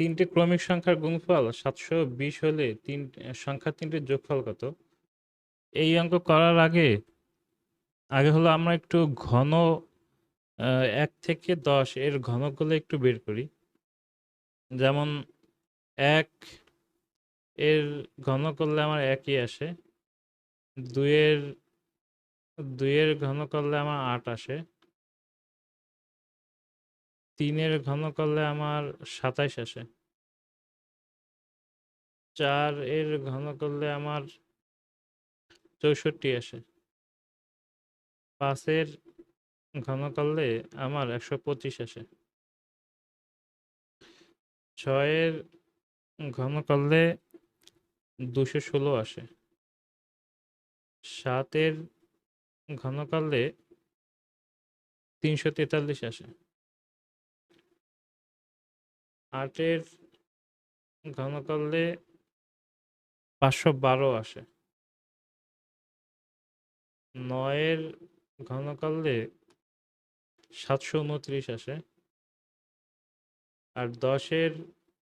তিনটে ক্রমিক সংখ্যার গুণফল সাতশো বিশ হলে তিন সংখ্যা তিনটির যোগফল কত? এই অঙ্ক করার আগে আগে হলো আমরা একটু ঘন এক থেকে দশ এর ঘনকগুলো একটু বের করি। যেমন এক এর ঘন করলে আমার একই আসে। দুইয়ের দুইয়ের ঘন করলে আমার আট আসে। তিনের ঘন করলে আমার সাতাইশ আসে। চার এর ঘন করলে আমার চৌষট্টি আসে। পাঁচের ঘন করলে আমার একশো পঁচিশ আসে। ছয়ের ঘন করলে দুশো ষোলো আসে। সাতের ঘন করলে তিনশো তেতাল্লিশ আসে। আটের ঘন করলে পাঁচশো বারো আসে। নয়ের ঘন করলে সাতশো উনত্রিশ আসে। আর দশের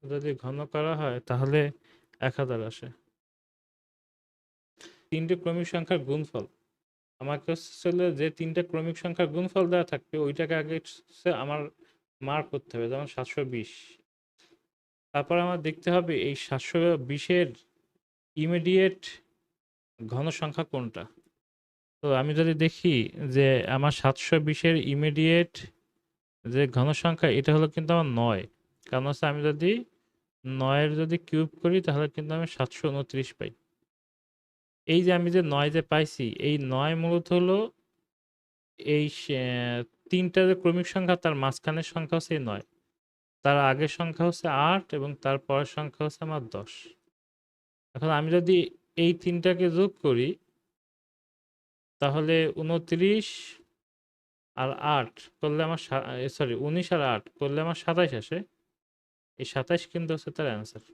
যদি ঘন করা হয়, তাহলে এক হাজার আসে। তিনটে ক্রমিক সংখ্যার গুণফল। আমাকে হচ্ছে যে তিনটে ক্রমিক সংখ্যার গুণফল দেওয়া থাকবে, ওইটাকে আগে আমার মার্ক করতে হবে, যেমন সাতশো বিশ। তারপর আমার দেখতে হবে এই সাতশো বিশের ইমিডিয়েট ঘন সংখ্যা কোনটা? তো আমি যদি দেখি যে আমার সাতশো বিশের ইমিডিয়েট যে ঘন সংখ্যা এটা হলো কিন্তু আমার নয়। কারণ হচ্ছে আমি যদি নয়ের যদি কিউব করি, তাহলে কিন্তু আমি সাতশো উনত্রিশ পাই। এই যে আমি যে নয় যে পাইছি, এই নয় মূলত হলো এই তিনটা যে ক্রমিক সংখ্যা, তার মাঝখানের সংখ্যা হচ্ছে নয়। তার আগের সংখ্যা হচ্ছে আট এবং তার পরের সংখ্যা হচ্ছে আমার দশ। এখন আমি যদি এই তিনটাকে যোগ করি, তাহলে উনত্রিশ আর আট করলে আমার সরি উনিশ আর আট করলে আমার সাতাইশ আসে। এই সাতাইশ কিন্তু হচ্ছে তার অ্যান্সার